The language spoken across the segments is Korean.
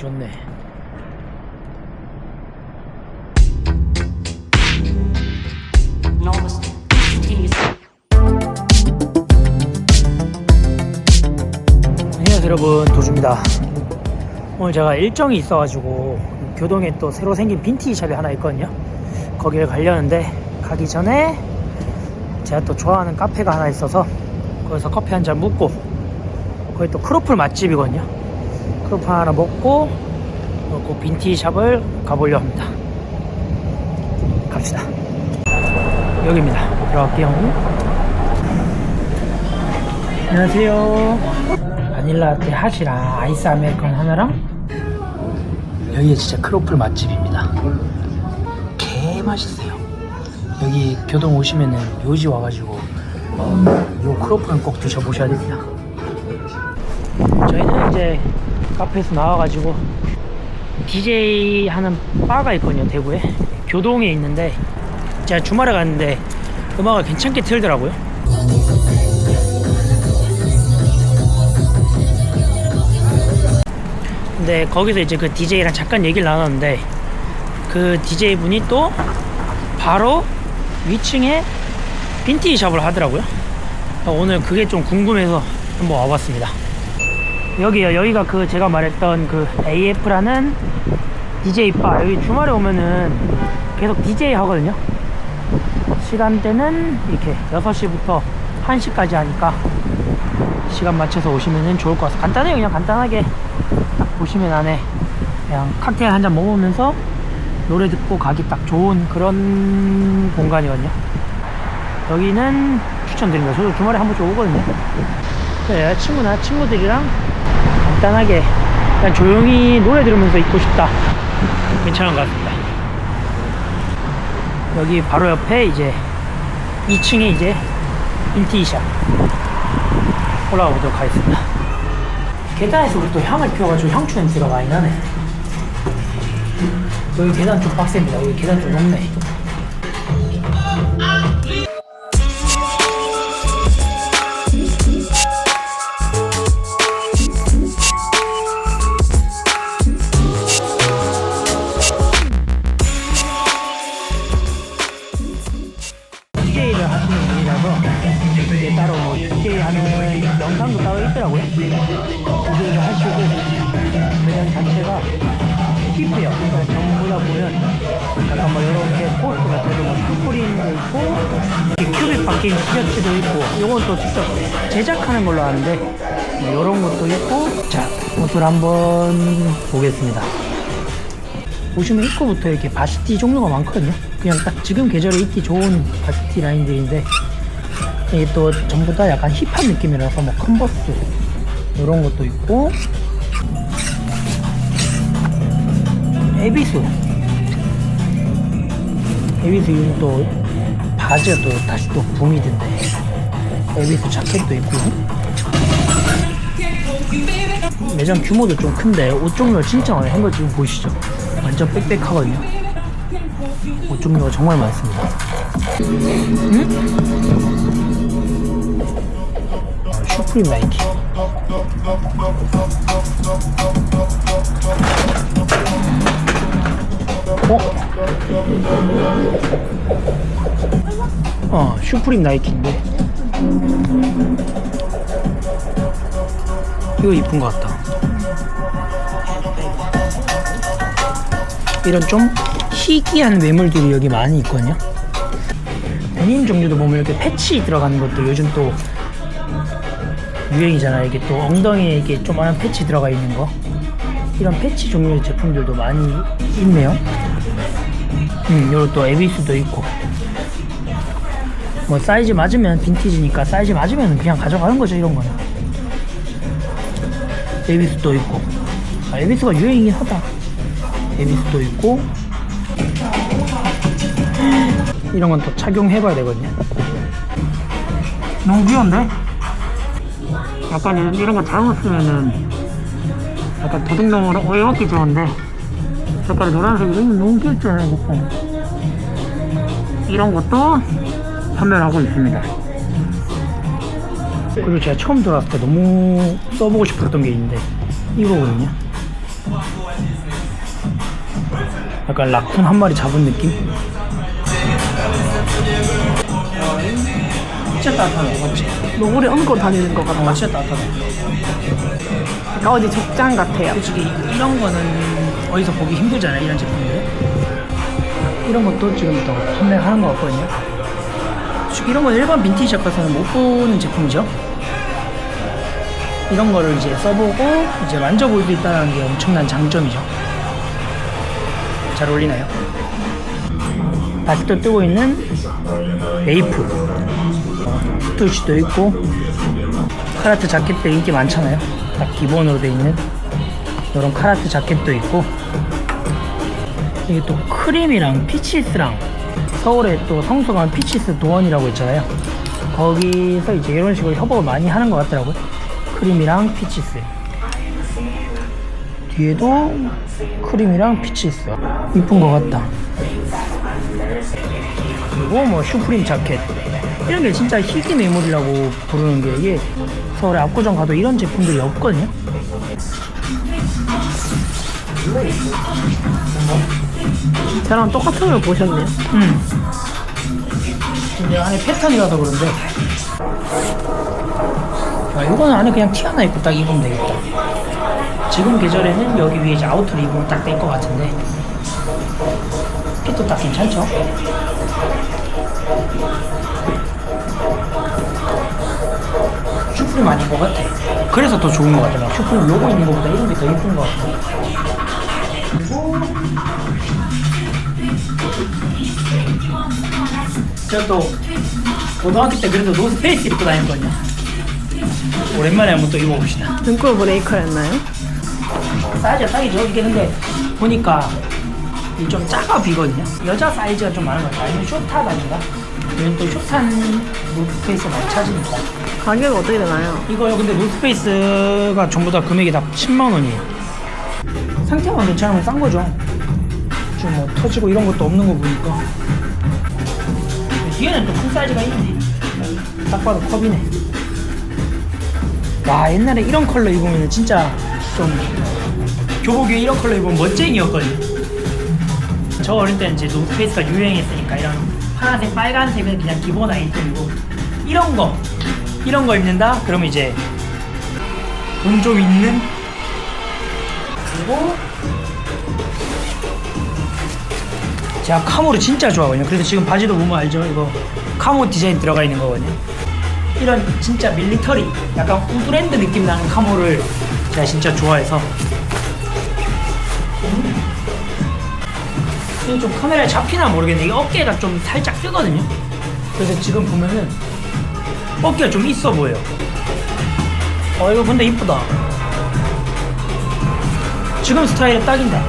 좋네. 안녕하세요 여러분 도주입니다. 오늘 제가 일정이 있어가지고 교동에 또 새로 생긴 빈티지 샵이 하나 있거든요. 거기를 가려는데 가기 전에 제가 또 좋아하는 카페가 하나 있어서 거기서 커피 한 잔 묵고 거기 또 크로플 맛집이거든요. 크로플 하나 먹고 먹고 빈티지 샵을 가보려 합니다. 갑시다. 여기입니다. 들어갈게요. 안녕하세요. 바닐라 라떼 핫이랑 아이스 아메리카노 하나랑 여기 진짜 크로플 맛집입니다. 개 맛있어요. 여기 교동 오시면은 묘지 와가지고 요 크로플은 꼭 드셔보셔야 됩니다. 저희는 이제 카페에서 나와가지고 DJ 하는 바가 있거든요 대구에 교동에 있는데 제가 주말에 갔는데 음악을 괜찮게 틀더라고요. 근데 거기서 이제 그 DJ랑 잠깐 얘기를 나눴는데 그 DJ 분이 또 바로 위층에 빈티지 샵을 하더라고요. 오늘 그게 좀 궁금해서 한번 와봤습니다. 여기요, 여기가 그 제가 말했던 그 AF라는 DJ 바. 여기 주말에 오면은 계속 DJ 하거든요. 시간대는 이렇게 6시부터 1시까지 하니까 시간 맞춰서 오시면 좋을 것 같아요. 간단해요. 그냥 간단하게 딱 보시면 안에 그냥 칵테일 한 잔 먹으면서 노래 듣고 가기 딱 좋은 그런 공간이거든요. 여기는 추천드립니다. 저도 주말에 한 번씩 오거든요. 그래서 여자친구나 친구들이랑 간단하게 그냥 조용히 노래 들으면서 있고 싶다. 괜찮은 것 같습니다. 여기 바로 옆에 이제 2층에 이제 인티샵 올라가 보도록 하겠습니다. 계단에서 우리 또 향을 피워가지고 향초 냄새가 많이 나네. 여기 계단 좀 빡셉니다. 여기 계단 좀 높네. 하는 영상도 따로 있더라고요. DJ를 하시고 매장 자체가 힙해요. 그러니까 전부 다 보면 약간 뭐 이렇게 포스터 같은 거뭐 스프링도 있고 큐빅 박힌 티셔츠도 있고 이건 또 직접 제작하는 걸로 아는데 뭐 이런 것도 있고 자 옷을 한번 보겠습니다. 보시면 입구부터 이렇게 바시티 종류가 많거든요. 그냥 딱 지금 계절에 입기 좋은 바시티 라인들인데 이게 또 전부 다 약간 힙한 느낌이라서 뭐 컨버스 이런 것도 있고. 에비스 에비스 요즘 또 바지가 또 다시 또 붐이 된대 에비스 자켓도 있고. 매장 규모도 좀 큰데 옷 종류가 진짜 많아요. 한거 지금 보이시죠? 완전 빽빽하거든요. 옷 종류가 정말 많습니다. 음? 아, 슈프림 나이키 어? 어, 슈프림 나이키인데. 이거 이쁜 것 같다. 이런 좀 희귀한 매물들이 여기 많이 있거든요. 데님 종류도 보면 이렇게 패치 들어가는 것도 요즘 또 유행이잖아요. 이게 또 엉덩이에 이게 조그만한 패치 들어가 있는 거. 이런 패치 종류의 제품들도 많이 있네요. 음, 요런 또 에비스도 있고. 뭐 사이즈 맞으면 빈티지니까 사이즈 맞으면 그냥 가져가는 거죠, 이런 거는. 에비스도 있고. 아, 에비스가 유행이긴 하다. 에비스도 있고. 이런 건 또 착용해봐야 되거든요. 너무 귀여운데? 약간 이런, 거 잘못 쓰면은 약간 도둑놈으로 오해받기 좋은데 색깔이 노란색이 너무, 귀엽잖아요 이거 이런 것도 판매를 하고 있습니다 그리고 제가 처음 들어왔을 때 너무 써보고 싶었던 게 있는데 이거거든요 약간 라쿤 한 마리 잡은 느낌? 진짜 따뜻하네 맞지? 노을에 얹고 다니는 것 같아. 어 진짜 따뜻하다 그러니까 어디 적장 같아요. 솔직히 이런 거는 어디서 보기 힘들잖아요 이런 제품들 이런 것도 지금 또 판매하는 것 같거든요 이런 건 일반 빈티지 샵에서는 못 보는 제품이죠 이런 거를 이제 써보고 이제 만져볼 수 있다는 게 엄청난 장점이죠 잘 어울리나요? 아직도 뜨고 있는 레이프 어, 뚜시도 있고 카라트 자켓도 인기 많잖아요. 딱 기본으로 돼 있는 이런 카라트 자켓도 있고 이게 또 크림이랑 피치스랑 서울에 또 성수관 피치스 도원이라고 있잖아요. 거기서 이제 이런 식으로 협업을 많이 하는 것 같더라고요. 크림이랑 피치스. 뒤에도 크림이랑 피치스. 이쁜 것 같다. 그리고 뭐 슈프림 자켓 이런 게 진짜 희귀 매물이라고 부르는 게 이게 서울에 압구정 가도 이런 제품들이 없거든요 저랑 똑같은 걸 보셨네요. 음. 근데 안에 패턴이라서 그런데 아, 이거는 안에 그냥 티 하나 입고 딱 입으면 되겠다 지금 계절에는 여기 위에 이제 아우터를 입으면 딱 될 것 같은데 핏도 딱 괜찮죠? 슈프림 아닌 것 같아 그래서 더 좋은 것 같아 슈프림 로고 있는 것보다 이런 게 더 예쁜 것 같아 그리고 제가 또 고등학교 때 그래도 노스페이스 입고 다녔거든요. 오랜만에 한번 또 입어봅시다. 등골 브레이커였나요? 사이즈가 딱이죠. 이게 근데 보니까 이좀 작아 비거든요. 여자 사이즈가 좀 많은 것 같아요. 아니면 쇼타다든가. 이건 또 쇼탄 노스페이스 많이 찾으니까. 가격이 어떻게 되나요? 이거요. 근데 노스페이스가 전부 다 금액이 다 10만 원이에요. 상태만 괜찮으면 싼 거죠. 지금 뭐 터지고 이런 것도 없는 거 보니까. 뒤에는 또 큰 사이즈가 있네. 딱 봐도 컵이네. 와 옛날에 이런 컬러 입으면 진짜 좀 교복에 이런 컬러 입으면 멋쟁이였거든요. 저 어릴 때 이제 노스페이스가 유행했으니까 이런 파란색, 빨간색은 그냥 기본 아이템이고 이런 거 이런 거 입는다? 그러면 이제 돈 좀 있는 그리고 제가 카모를 진짜 좋아하거든요. 그래서 지금 바지도 보면 알죠? 이거 카모 디자인 들어가 있는 거거든요. 이런 진짜 밀리터리, 약간 우드랜드 느낌 나는 카모를 제가 진짜 좋아해서 이게 좀 카메라에 잡히나 모르겠는데 이게 어깨가 좀 살짝 뜨거든요. 그래서 지금 보면은 어깨가 좀 있어 보여요. 어 이거 근데 이쁘다. 지금 스타일에 딱인데.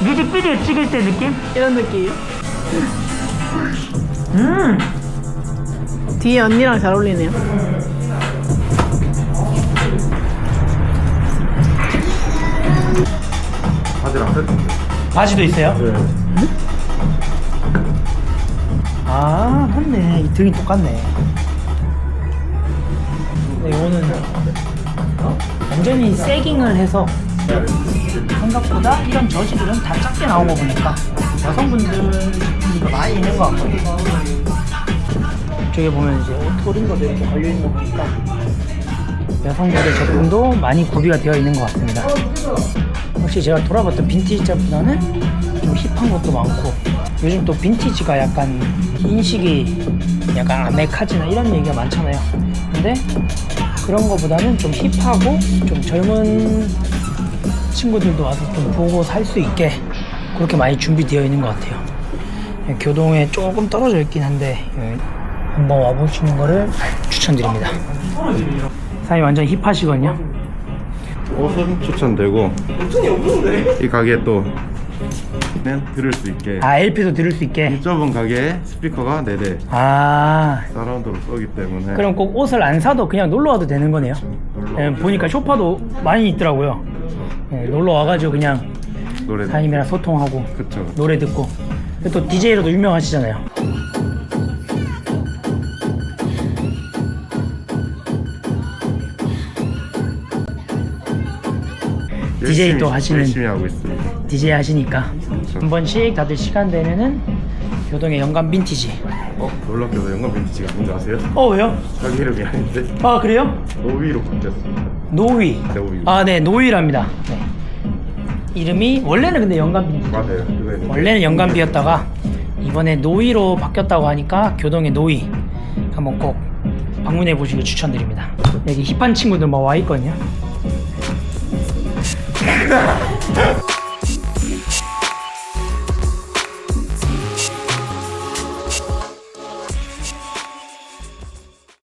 뮤직비디오 찍을 때 느낌? 이런 느낌. 음. 뒤에 언니랑 잘 어울리네요. 바지랑 세트인데. 바지도 있어요? 네. 아 맞네. 이 등이 똑같네. 근데 이거는 완전히 세깅을 해서 생각보다 이런 저지들은 다 작게 나온 거 보니까 여성분들이 많이 있는 것 같거든요. 이쪽에 보면 이제 옷토린거도 이렇게 걸려있는 거 보니까 여성분들 제품도 많이 구비가 되어 있는 것 같습니다. 확실히 제가 돌아봤던 빈티지보다는 좀 힙한 것도 많고 요즘 또 빈티지가 약간 인식이 약간 아메카지나 이런 얘기가 많잖아요. 근데 그런 거보다는 좀 힙하고 좀 젊은 친구들도 와서 좀 보고 살 수 있게 그렇게 많이 준비되어 있는 것 같아요. 예, 교동에 조금 떨어져 있긴 한데 예, 한번 와보시는 거를 추천드립니다. 사장님 완전 힙하시거든요. 옷은 추천되고. 이 가게에 또 는 들을 수 있게. 아 LP도 들을 수 있게 이 좁은 가게에 스피커가 4대 아 사라운드로 쏘기 때문에. 그럼 꼭 옷을 안 사도 그냥 놀러 와도 되는 거네요. 놀러 예, 보니까 쇼파도 많이 있더라고요. 예, 놀러 와가지고 그냥 노래. 사장님이랑 소통하고 그쵸. 노래 듣고 그리고 또 DJ로도 유명하시잖아요. DJ 또 열심히- 하시는 열심히 하고 있습니다. DJ 하시니까 한 번씩 다들 시간 되면은 교동의 영감 빈티지. 어 놀랍게도 영감 빈티지가 뭔지 아세요? 어 왜요? 자기 이름이 아닌데 아 그래요? 노위로 바뀌었습니다. 노위. 노위. 아 네 노위랍니다. 네. 이름이 원래는 근데 영감 빈티지. 맞아요. 원래는 영감비였다가 이번에 노이로 바뀌었다고 하니까 교동의 노이 한번 꼭 방문해 보시길 추천드립니다. 여기 힙한 친구들 뭐와 있거든요.